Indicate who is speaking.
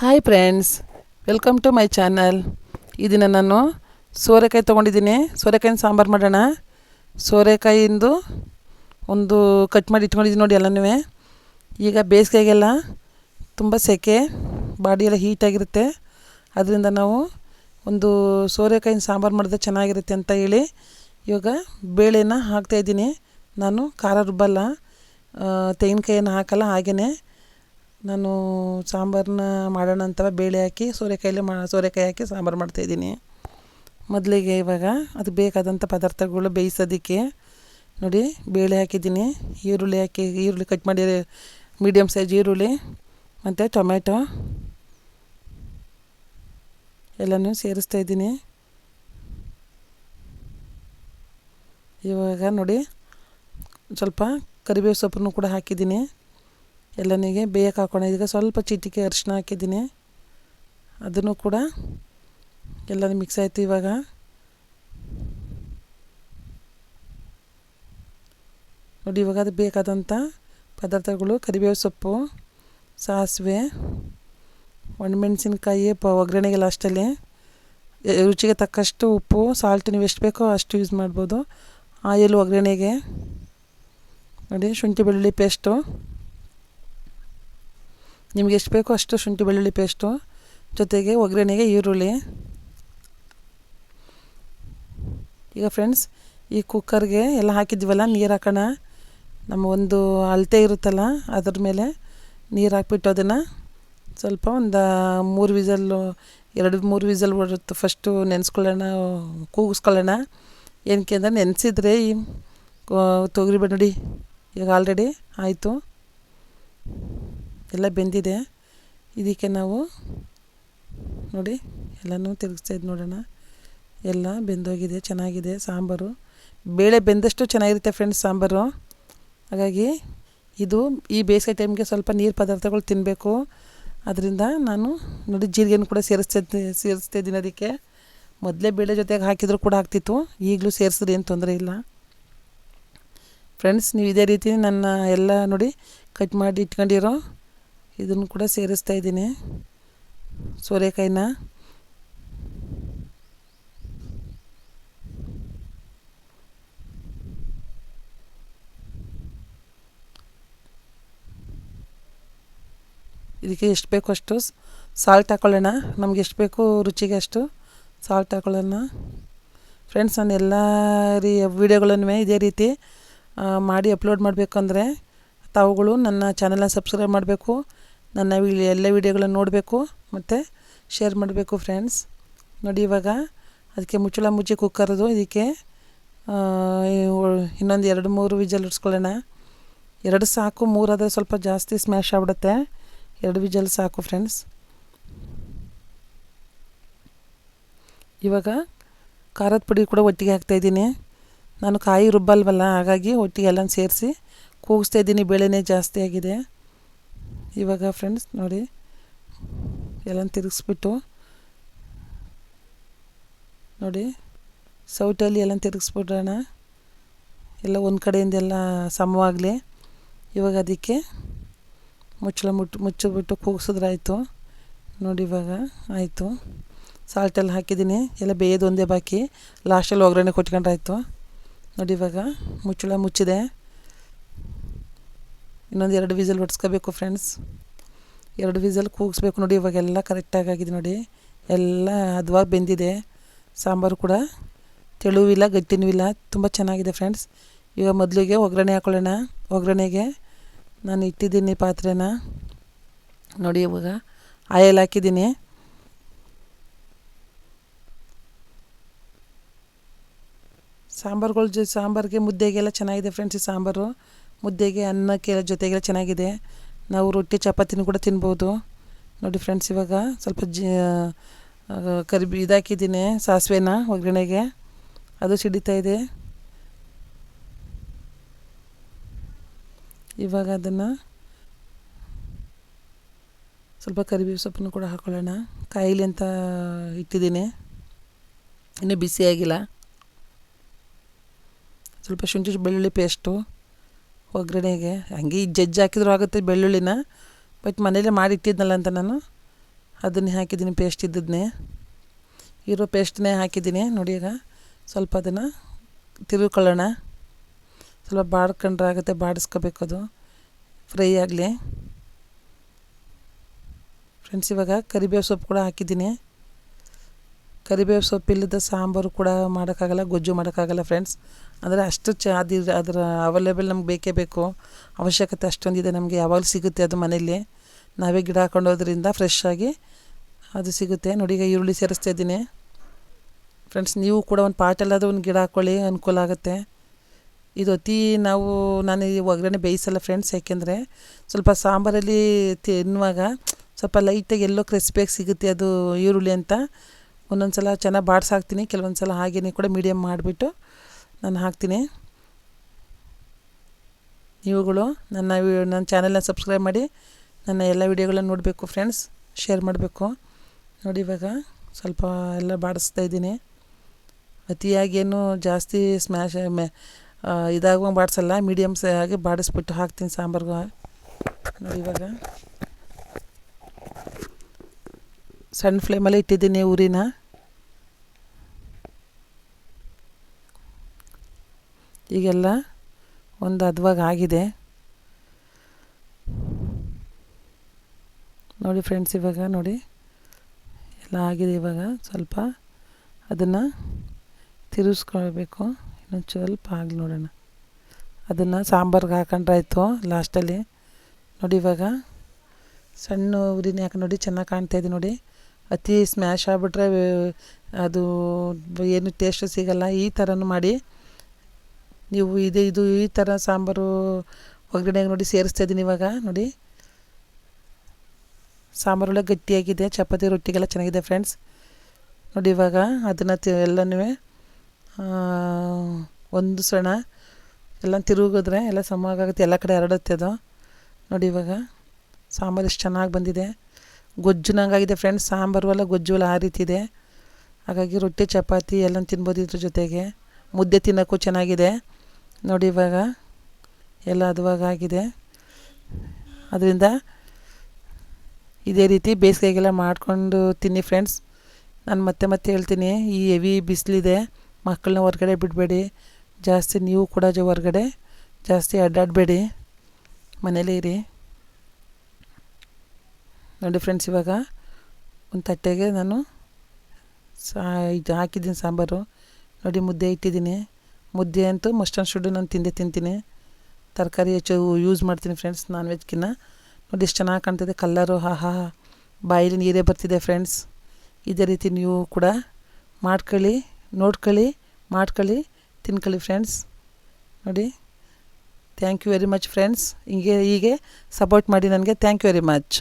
Speaker 1: Hi friends welcome to my channel ಈ ದಿನ ನಾನು ಸೋರೆಕಾಯಿ ತೊಗೊಂಡಿದ್ದೀನಿ. ಸೋರೆಕಾಯಿನ ಸಾಂಬಾರು ಮಾಡೋಣ. ಸೋರೆಕಾಯಿಂದು ಒಂದು ಕಟ್ ಮಾಡಿ ಇಟ್ಕೊಂಡಿದ್ದೀನಿ ನೋಡಿ ಎಲ್ಲನೂ ಈಗ ಬೇಸಿಗೆಗೆಲ್ಲ ತುಂಬ ಸೆಕೆ ಬಾಡಿಯೆಲ್ಲ ಹೀಟಾಗಿರುತ್ತೆ ಅದರಿಂದ ನಾವು ಒಂದು ಸೋರೆಕಾಯಿನ ಸಾಂಬಾರು ಮಾಡಿದ್ರೆ ಚೆನ್ನಾಗಿರುತ್ತೆ ಅಂತ ಹೇಳಿ ಇವಾಗ ಬೇಳೆನ ಹಾಕ್ತಾಯಿದ್ದೀನಿ ನಾನು ಖಾರ ರುಬ್ಬಲ್ಲ ತೆಂಗಿನಕಾಯಿಯನ್ನು ಹಾಕಲ್ಲ ಹಾಗೆಯೇ ನಾನು ಸಾಂಬಾರನ್ನ ಮಾಡೋಣ ಅಂತ ಬೇಳೆ ಹಾಕಿ ಸೋರೆಕಾಯಲ್ಲಿ ಮಾ, ಸೋರೆಕಾಯಿ ಹಾಕಿ ಸಾಂಬಾರು ಮಾಡ್ತಾಯಿದ್ದೀನಿ ಮೊದಲಿಗೆ ಇವಾಗ ಅದು ಬೇಕಾದಂಥ ಪದಾರ್ಥಗಳು ಬೇಯಿಸೋದಕ್ಕೆ ನೋಡಿ, ಬೇಳೆ ಹಾಕಿದ್ದೀನಿ, ಈರುಳ್ಳಿ ಹಾಕಿ, ಈರುಳ್ಳಿ ಕಟ್ ಮಾಡಿ ಮೀಡಿಯಮ್ ಸೈಜ್ ಈರುಳ್ಳಿ, ಮತ್ತು ಟೊಮೆಟೊ ಎಲ್ಲನೂ ಸೇರಿಸ್ತಾ ಇದ್ದೀನಿ. ಇವಾಗ ನೋಡಿ, ಸ್ವಲ್ಪ ಕರಿಬೇವು ಸೊಪ್ಪನ್ನು ಕೂಡ ಹಾಕಿದ್ದೀನಿ. ಎಲ್ಲನಿಗೆ ಬೇಯಕ್ಕೆ ಈಗ ಸ್ವಲ್ಪ ಚಿಟಿಕೆ ಅರಿಶಿನ ಹಾಕಿದ್ದೀನಿ. ಅದನ್ನು ಕೂಡ ಎಲ್ಲನೂ ಮಿಕ್ಸ್ ಆಯಿತು ಇವಾಗ. ನೋಡಿ, ಇವಾಗ ಅದು ಬೇಕಾದಂಥ ಪದಾರ್ಥಗಳು, ಕರಿಬೇವು ಸೊಪ್ಪು, ಸಾಸಿವೆ, ಒಣಮೆಣಸಿನ್ಕಾಯಿ, ಪ, ಒಗ್ಗರಣೆಗೆ ಲಾಸ್ಟಲ್ಲಿ ರುಚಿಗೆ ತಕ್ಕಷ್ಟು ಉಪ್ಪು ಸಾಲ್ಟ್ ನೀವು ಎಷ್ಟು ಬೇಕೋ ಅಷ್ಟು ಯೂಸ್ ಮಾಡ್ಬೋದು. ಆಯಿಲ್ ಒಗ್ಗರಣೆಗೆ. ನೋಡಿ, ಶುಂಠಿ ಬೆಳ್ಳುಳ್ಳಿ ಪೇಸ್ಟು ನಿಮ್ಗೆ ಎಷ್ಟು ಬೇಕೋ ಅಷ್ಟು ಶುಂಠಿ, ಬೆಳ್ಳುಳ್ಳಿ ಪೇಸ್ಟು ಜೊತೆಗೆ ಒಗ್ಗರಣೆಗೆ ಈರುಳ್ಳಿ. ಈಗ ಫ್ರೆಂಡ್ಸ್ ಈ ಕುಕ್ಕರ್ಗೆ ಎಲ್ಲ ಹಾಕಿದ್ವಲ್ಲ ನೀರು ಹಾಕೋಣ. ನಮ್ಮ ಒಂದು ಅಳತೆ ಇರುತ್ತಲ್ಲ, ಅದ್ರ ಮೇಲೆ ನೀರು ಹಾಕ್ಬಿಟ್ಟು ಅದನ್ನು ಸ್ವಲ್ಪ ಒಂದು ಮೂರು ವಿಸಲ್ಲು ಎರಡು ಮೂರು ವಿಸಲ್ ಬರುತ್ತೆ. ಫಸ್ಟು ನೆನೆಸ್ಕೊಳ್ಳೋಣ, ಕೂಗಿಸ್ಕೊಳ್ಳೋಣ. ಏನಕ್ಕೆ ಅಂದರೆ ನೆನೆಸಿದ್ರೆ ಈ ತೊಗರಿ ಈಗ ಆಲ್ರೆಡಿ ಆಯಿತು. ಎಲ್ಲ ಬೆಂದಿದೆ. ಇದಕ್ಕೆ ನಾವು ನೋಡಿ ಎಲ್ಲನೂ ತಿರುಗಿಸ್ತಾಯಿದ್ದು ನೋಡೋಣ. ಎಲ್ಲ ಬೆಂದೋಗಿದೆ, ಚೆನ್ನಾಗಿದೆ. ಸಾಂಬಾರು. ಬೇಳೆ ಬೆಂದಷ್ಟು ಚೆನ್ನಾಗಿರುತ್ತೆ ಫ್ರೆಂಡ್ಸ್ ಸಾಂಬಾರು. ಹಾಗಾಗಿ ಇದು ಈ ಬೇಸಿಗೆ ಟೈಮ್ಗೆ ಸ್ವಲ್ಪ ನೀರು ಪದಾರ್ಥಗಳು ತಿನ್ನಬೇಕು ಅದರಿಂದ ನಾನು ನೋಡಿ ಜೀರಿಗೆನೂ ಕೂಡ ಸೇರಿಸ್ತಾ ಸೇರಿಸ್ತಾ ಇದ್ದೀನಿ ಅದಕ್ಕೆ. ಮೊದಲೇ ಬೇಳೆ ಜೊತೆಗೆ ಹಾಕಿದರೂ ಕೂಡ ಆಗ್ತಿತ್ತು. ಈಗಲೂ ಸೇರಿಸಿದ್ರೆ ಏನು ತೊಂದರೆ ಇಲ್ಲ. ಫ್ರೆಂಡ್ಸ್, ನೀವು ಇದೇ ರೀತಿ ನನ್ನ ಎಲ್ಲ ನೋಡಿ ಕಟ್ ಮಾಡಿ ಇಟ್ಕೊಂಡಿರೋ ಇದನ್ನು ಕೂಡ ಸೇರಿಸ್ತಾ ಇದ್ದೀನಿ. ಸೋರೆಕಾಯಿನ. ಇದಕ್ಕೆ ಎಷ್ಟು ಬೇಕೋ ಅಷ್ಟು ಸಾಲ್ಟ್ ಹಾಕೊಳ್ಳೋಣ. ನಮ್ಗೆ ಎಷ್ಟು ಬೇಕು ರುಚಿಗೆ ಅಷ್ಟು ಸಾಲ್ಟ್ ಹಾಕೊಳ್ಳೋಣ. ಫ್ರೆಂಡ್ಸ್ ನಾನು ಎಲ್ಲ ರೀ ವೀಡಿಯೋಗಳನ್ನು ಇದೇ ರೀತಿ ಮಾಡಿ ಅಪ್ಲೋಡ್ ಮಾಡಬೇಕು ಅಂದರೆ ತಾವುಗಳು ನನ್ನ ಚಾನಲನ್ನ ಸಬ್ಸ್ಕ್ರೈಬ್ ಮಾಡಬೇಕು. ನನ್ನ ಎಲ್ಲ ವೀಡಿಯೋಗಳನ್ನು ನೋಡಬೇಕು ಮತ್ತು ಶೇರ್ ಮಾಡಬೇಕು ಫ್ರೆಂಡ್ಸ್ ನೋಡಿ ಇವಾಗ ಅದಕ್ಕೆ ಮುಚ್ಚಳ ಮುಚ್ಚಿ ಕುಕ್ಕರ್ದು ಇದಕ್ಕೆ ಇನ್ನೊಂದು ಎರಡು ಮೂರು ವಿಜಲ್ ಇಡ್ಸ್ಕೊಳ್ಳೋಣ. ಎರಡು ಸಾಕು, ಮೂರಾದರೆ ಸ್ವಲ್ಪ ಜಾಸ್ತಿ ಸ್ಮ್ಯಾಶ್ ಆಗ್ಬಿಡುತ್ತೆ. ಎರಡು ವಿಜಲ್ ಸಾಕು ಫ್ರೆಂಡ್ಸ್ ಇವಾಗ ಖಾರದ ಪುಡಿ ಕೂಡ ಒಟ್ಟಿಗೆ ಹಾಕ್ತಾಯಿದ್ದೀನಿ ನಾನು ಕಾಯಿ ರುಬ್ಬಲ್ವಲ್ಲ, ಹಾಗಾಗಿ ಒಟ್ಟಿಗೆ ಎಲ್ಲ ಸೇರಿಸಿ ಕೂಗಿಸ್ತಾ ಇದ್ದೀನಿ, ಬೇಳೆನೇ ಜಾಸ್ತಿ ಆಗಿದೆ. ಇವಾಗ ಫ್ರೆಂಡ್ಸ್ ನೋಡಿ ಎಲ್ಲ ತಿರುಗಿಸ್ಬಿಟ್ಟು, ನೋಡಿ, ಸೌಟಲ್ಲಿ ಎಲ್ಲ ತಿರುಗಿಸ್ಬಿಡೋಣ. ಎಲ್ಲ ಒಂದು ಕಡೆಯಿಂದ ಎಲ್ಲ ಸಮವಾಗಲಿ. ಇವಾಗ ಅದಕ್ಕೆ ಮುಚ್ಚಳ ಮುಟ್ಟು ಮುಚ್ಚಿಬಿಟ್ಟು ಕೂಗಿಸಿದ್ರಾಯ್ತು. ನೋಡಿ ಇವಾಗ ಆಯಿತು. ಸಾಲ್ಟೆಲ್ಲ ಹಾಕಿದ್ದೀನಿ. ಎಲ್ಲ ಬೇಯೋದು ಒಂದೇ ಬಾಕಿ. ಲಾಸ್ಟಲ್ಲಿ ಒಗ್ಗರಣೆ ಕೊಟ್ಕೊಂಡ್ರಾಯ್ತು ನೋಡಿ ಇವಾಗ ಮುಚ್ಚಳ ಮುಚ್ಚಿದೆ. ಇನ್ನೊಂದು ಎರಡು ವಿಸಲ್ ಹೊಡ್ಸ್ಕೋಬೇಕು ಫ್ರೆಂಡ್ಸ್ ಎರಡು ವಿಸಲ್ ಕೂಗಿಸ್ಬೇಕು ನೋಡಿ, ಇವಾಗೆಲ್ಲ ಕರೆಕ್ಟಾಗಿ ಆಗಿದೆ ನೋಡಿ. ಎಲ್ಲ ಹದವಾಗಿ ಬೆಂದಿದೆ. ಸಾಂಬಾರು ಕೂಡ ತೆಳುವಿಲ್ಲ, ಗಟ್ಟಿನೂ ಇಲ್ಲ. ತುಂಬ ಚೆನ್ನಾಗಿದೆ ಫ್ರೆಂಡ್ಸ್ ಇವಾಗ ಮೊದಲಿಗೆ ಒಗ್ಗರಣೆ ಹಾಕೊಳ್ಳೋಣ. ಒಗ್ಗರಣೆಗೆ ನಾನು ಇಟ್ಟಿದ್ದೀನಿ ಪಾತ್ರೆನ. ನೋಡಿ ಇವಾಗ ಆಯಲ್ ಹಾಕಿದ್ದೀನಿ. ಸಾಂಬಾರುಗಳು ಜೊ, ಸಾಂಬಾರಿಗೆ ಮುದ್ದೆಗೆಲ್ಲ ಚೆನ್ನಾಗಿದೆ ಫ್ರೆಂಡ್ಸ್ ಈ ಸಾಂಬಾರು. ಮುದ್ದೆಗೆ ಅನ್ನಕ್ಕೆ ಜೊತೆಗೆಲ್ಲ ಚೆನ್ನಾಗಿದೆ. ನಾವು ರೊಟ್ಟಿ, ಚಪಾತಿನೂ ಕೂಡ ತಿನ್ಬೋದು. ನೋಡಿ ಫ್ರೆಂಡ್ಸ್ ಇವಾಗ ಸ್ವಲ್ಪ ಜಿ ಕರಿಬಿ ಇದಾಕಿದ್ದೀನಿ ಸಾಸಿವೆನ ಒಗ್ಗರಣೆಗೆ. ಅದು ಸಿಡಿತಾ ಇದೆ. ಇವಾಗ ಅದನ್ನು ಸ್ವಲ್ಪ ಕರಿಬೇವು ಸೊಪ್ಪನ್ನು ಕೂಡ ಹಾಕೊಳ್ಳೋಣ. ಕಾಯಿಲೆ ಅಂತ ಇಟ್ಟಿದ್ದೀನಿ. ಇನ್ನೂ ಬಿಸಿಯಾಗಿಲ್ಲ. ಸ್ವಲ್ಪ ಶುಂಠಿ ಬೆಳ್ಳುಳ್ಳಿ ಪೇಸ್ಟು ಒಗ್ಗರಣೆಗೆ. ಹಂಗೆ ಜಜ್ಜಿ ಹಾಕಿದ್ರು ಆಗುತ್ತೆ ಬೆಳ್ಳುಳ್ಳಿನ ಬಟ್ ಮನೇಲೆ ಮಾಡಿ ಇಟ್ಟಿದ್ನಲ್ಲ ಅಂತ ನಾನು, ಅದನ್ನೇ ಹಾಕಿದ್ದೀನಿ ಪೇಸ್ಟ್ ಇದ್ದದನ್ನೇ ಇರೋ ಪೇಸ್ಟ್ನೇ ಹಾಕಿದ್ದೀನಿ, ನೋಡಿ ಈಗ. ಸ್ವಲ್ಪ ಅದನ್ನು ತಿರುಗಿಕೊಳ್ಳೋಣ ಸ್ವಲ್ಪ ಬಾಡ್ಕೊಂಡ್ರೆ ಆಗುತ್ತೆ, ಬಾಡಿಸ್ಕೋಬೇಕು ಅದು. ಫ್ರೈ ಆಗಲಿ. ಫ್ರೆಂಡ್ಸ್ ಇವಾಗ ಕರಿಬೇವು ಸೊಪ್ಪು ಕೂಡ ಹಾಕಿದ್ದೀನಿ. ಕರಿಬೇವು ಸೊಪ್ಪು ಇಲ್ಲದ ಸಾಂಬಾರು ಕೂಡ ಮಾಡೋಕ್ಕಾಗಲ್ಲ, ಗೊಜ್ಜು ಮಾಡೋಕ್ಕಾಗಲ್ಲ ಫ್ರೆಂಡ್ಸ್ ಅಂದರೆ ಅಷ್ಟು ಚ ಅದು ಅದರ ಅವೈಲೇಬಲ್ ನಮ್ಗೆ ಬೇಕೇ ಬೇಕು. ಅವಶ್ಯಕತೆ ಅಷ್ಟೊಂದಿದೆ ನಮಗೆ, ಯಾವಾಗಲೂ ಸಿಗುತ್ತೆ ಅದು ಮನೇಲಿ ನಾವೇ ಗಿಡ ಹಾಕೊಂಡೋದ್ರಿಂದ ಫ್ರೆಶ್ ಆಗಿ ಅದು ಸಿಗುತ್ತೆ. ನೋಡಿ, ಈಗ ಈರುಳ್ಳಿ ಸೇರಿಸ್ತಾ ಇದ್ದೀನಿ. ಫ್ರೆಂಡ್ಸ್ ನೀವು ಕೂಡ ಒಂದು ಪಾಟಲ್ಲಾದರೂ ಒಂದು ಗಿಡ ಹಾಕ್ಕೊಳ್ಳಿ ಅನುಕೂಲ ಆಗುತ್ತೆ. ಇದು ಅತಿ ನಾವು, ನಾನು ಈ ಒಗ್ಗರಣೆ ಬೇಯಿಸಲ್ಲ ಫ್ರೆಂಡ್ಸ್ ಯಾಕೆಂದರೆ ಸ್ವಲ್ಪ ಸಾಂಬಾರಲ್ಲಿ ತಿನ್ನುವಾಗ ಸ್ವಲ್ಪ ಲೈಟಾಗಿ ಎಲ್ಲೋ ಕ್ರಿಸ್ಪಿಯಾಗಿ ಸಿಗುತ್ತೆ ಅದು ಈರುಳ್ಳಿ ಅಂತ. ಒಂದೊಂದು ಸಲ ಚೆನ್ನಾಗಿ ಬಾಡ್ಸಾಕ್ತೀನಿ ಕೆಲವೊಂದು ಸಲ ಹಾಗೇನೆ ಕೂಡ ಮೀಡಿಯಮ್ ಮಾಡಿಬಿಟ್ಟು ನಾನು ಹಾಕ್ತೀನಿ. ನೀವುಗಳು ನನ್ನ ನನ್ನ ಚಾನಲ್ನ ಸಬ್ಸ್ಕ್ರೈಬ್ ಮಾಡಿ, ನನ್ನ ಎಲ್ಲ ವೀಡಿಯೋಗಳನ್ನ ನೋಡಬೇಕು ಫ್ರೆಂಡ್ಸ್ ಶೇರ್ ಮಾಡಬೇಕು. ನೋಡಿ ಇವಾಗ ಸ್ವಲ್ಪ ಎಲ್ಲ ಬಾಡಿಸ್ತಾ ಇದ್ದೀನಿ. ಅತಿಯಾಗೇನು ಜಾಸ್ತಿ ಸ್ಮ್ಯಾಶ್ ಮೆ ಇದಾಗುವಂಗೆ ಬಾಡಿಸಲ್ಲ ಮೀಡಿಯಮ್ಸ್ ಆಗಿ ಬಾಡಿಸ್ಬಿಟ್ಟು ಹಾಕ್ತೀನಿ ಸಾಂಬಾರ್ಗು ನೋಡಿ ಇವಾಗ. ಸಣ್ಣ ಫ್ಲೇಮಲ್ಲಿ ಇಟ್ಟಿದ್ದೀನಿ ಉರಿನ ಈಗೆಲ್ಲ ಒಂದು ಅದ್ವಾಗ ಆಗಿದೆ. ನೋಡಿ ಫ್ರೆಂಡ್ಸ್ ಇವಾಗ ನೋಡಿ, ಎಲ್ಲ ಆಗಿದೆ ಇವಾಗ ಸ್ವಲ್ಪ. ಅದನ್ನು ತಿರುಗಿಸ್ಕೊಳ್ಬೇಕು ಇನ್ನೊಂದು ಸ್ವಲ್ಪ ಆಗಲಿ ನೋಡೋಣ. ಅದನ್ನು ಸಾಂಬಾರ್ಗೆ ಹಾಕೊಂಡ್ರಾಯ್ತು ಲಾಸ್ಟಲ್ಲಿ. ನೋಡಿ ಇವಾಗ ಸಣ್ಣ ಉರಿನೇ ಹಾಕಿ ನೋಡಿ ಚೆನ್ನಾಗಿ ಕಾಣ್ತಾ ಇದೆ ನೋಡಿ. ಅತಿ ಸ್ಮ್ಯಾಶ್ ಆಗಿಬಿಟ್ರೆ, ಅದು ಏನು ಟೇಸ್ಟ್ ಸಿಗಲ್ಲ. ಈ ಥರನೂ ಮಾಡಿ ನೀವು ಇದು ಇದು ಈ ಥರ ಸಾಂಬಾರು ಒಗ್ಗರಣೆಗೆ ನೋಡಿ ಸೇರಿಸ್ತಾ ಇದ್ದೀನಿ ಇವಾಗ, ನೋಡಿ. ಸಾಂಬಾರು ಗಟ್ಟಿಯಾಗಿದೆ, ಚಪಾತಿ ರೊಟ್ಟಿಗೆಲ್ಲ ಚೆನ್ನಾಗಿದೆ ಫ್ರೆಂಡ್ಸ್ ನೋಡಿ ಇವಾಗ ಅದನ್ನು ತಿ, ಎಲ್ಲನೂ ಒಂದು ಸಣ್ಣ ಎಲ್ಲ ತಿರುಗಿದ್ರೆ ಎಲ್ಲ ಸಮಾಗುತ್ತೆ ಎಲ್ಲ ಕಡೆ ಹರಡುತ್ತೆ ಅದು. ನೋಡಿ ಇವಾಗ ಸಾಂಬಾರು ಎಷ್ಟು ಚೆನ್ನಾಗಿ ಬಂದಿದೆ. ಗೊಜ್ಜುನಂಗಾಗಿದೆ ಫ್ರೆಂಡ್ಸ್ ಸಾಂಬಾರು ಎಲ್ಲ ಗೊಜ್ಜು ಆ ರೀತಿ ಇದೆ. ಹಾಗಾಗಿ ರೊಟ್ಟಿ, ಚಪಾತಿ ಎಲ್ಲ ತಿನ್ಬೋದು ಇದ್ರ ಜೊತೆಗೆ. ಮುದ್ದೆ ತಿನ್ನೋಕ್ಕೂ ಚೆನ್ನಾಗಿದೆ. ನೋಡಿ ಇವಾಗ ಎಲ್ಲ ಅದುವಾಗ ಆಗಿದೆ ಅದರಿಂದ ಇದೇ ರೀತಿ ಬೇಸಿಗೆಗೆಲ್ಲ ಮಾಡಿಕೊಂಡು ತಿನ್ನಿ ಫ್ರೆಂಡ್ಸ್ ನಾನು ಮತ್ತೆ ಮತ್ತೆ ಹೇಳ್ತೀನಿ, ಈ ಹೆವಿ ಬಿಸಿಲಿದೆ, ಮಕ್ಕಳನ್ನ ಹೊರಗಡೆ ಬಿಡಬೇಡಿ. ಜಾಸ್ತಿ ನೀವು ಕೂಡ ಹೊರಗಡೆ, ಜಾಸ್ತಿ ಅಡ್ಡಾಡಬೇಡಿ. ಮನೇಲೇ ಇರಿ. ನೋಡಿ ಫ್ರೆಂಡ್ಸ್ ಇವಾಗ ಒಂದು ತಟ್ಟೆಗೆ ನಾನು ಸಾ ಇದು ಹಾಕಿದ್ದೀನಿ ಸಾಂಬಾರು. ನೋಡಿ ಮುದ್ದೆ ಇಟ್ಟಿದ್ದೀನಿ. ಮುದ್ದೆ ಅಂತೂ ಮಸ್ಟ್ ಆ್ಯಂಡ್ ಶುಡ್ಡು ನಾನು ತಿಂದೇ ತಿಂತೀನಿ. ತರಕಾರಿ ಹೆಚ್ಚು ಯೂಸ್ ಮಾಡ್ತೀನಿ ಫ್ರೆಂಡ್ಸ್ ನಾನ್ ವೆಜ್ಕಿನ್ನ ನೋಡಿ ಎಷ್ಟು ಚೆನ್ನಾಗಿ ಕಾಣ್ತಿದೆ ಕಲ್ಲರು ಹಾ ಬಾಯಲ್ಲಿ ನೀರೇ ಬರ್ತಿದೆ ಫ್ರೆಂಡ್ಸ್ ಇದೇ ರೀತಿ ನೀವು ಕೂಡ ಮಾಡ್ಕೊಳ್ಳಿ, ನೋಡ್ಕೊಳ್ಳಿ, ಮಾಡ್ಕೊಳ್ಳಿ, ತಿನ್ಕೊಳ್ಳಿ ಫ್ರೆಂಡ್ಸ್ ನೋಡಿ thank you very much friends ಹೀಗೆ ಹೀಗೆ ಸಪೋರ್ಟ್ ಮಾಡಿ ನನಗೆ ಥ್ಯಾಂಕ್ ಯು ವೆರಿ ಮಚ್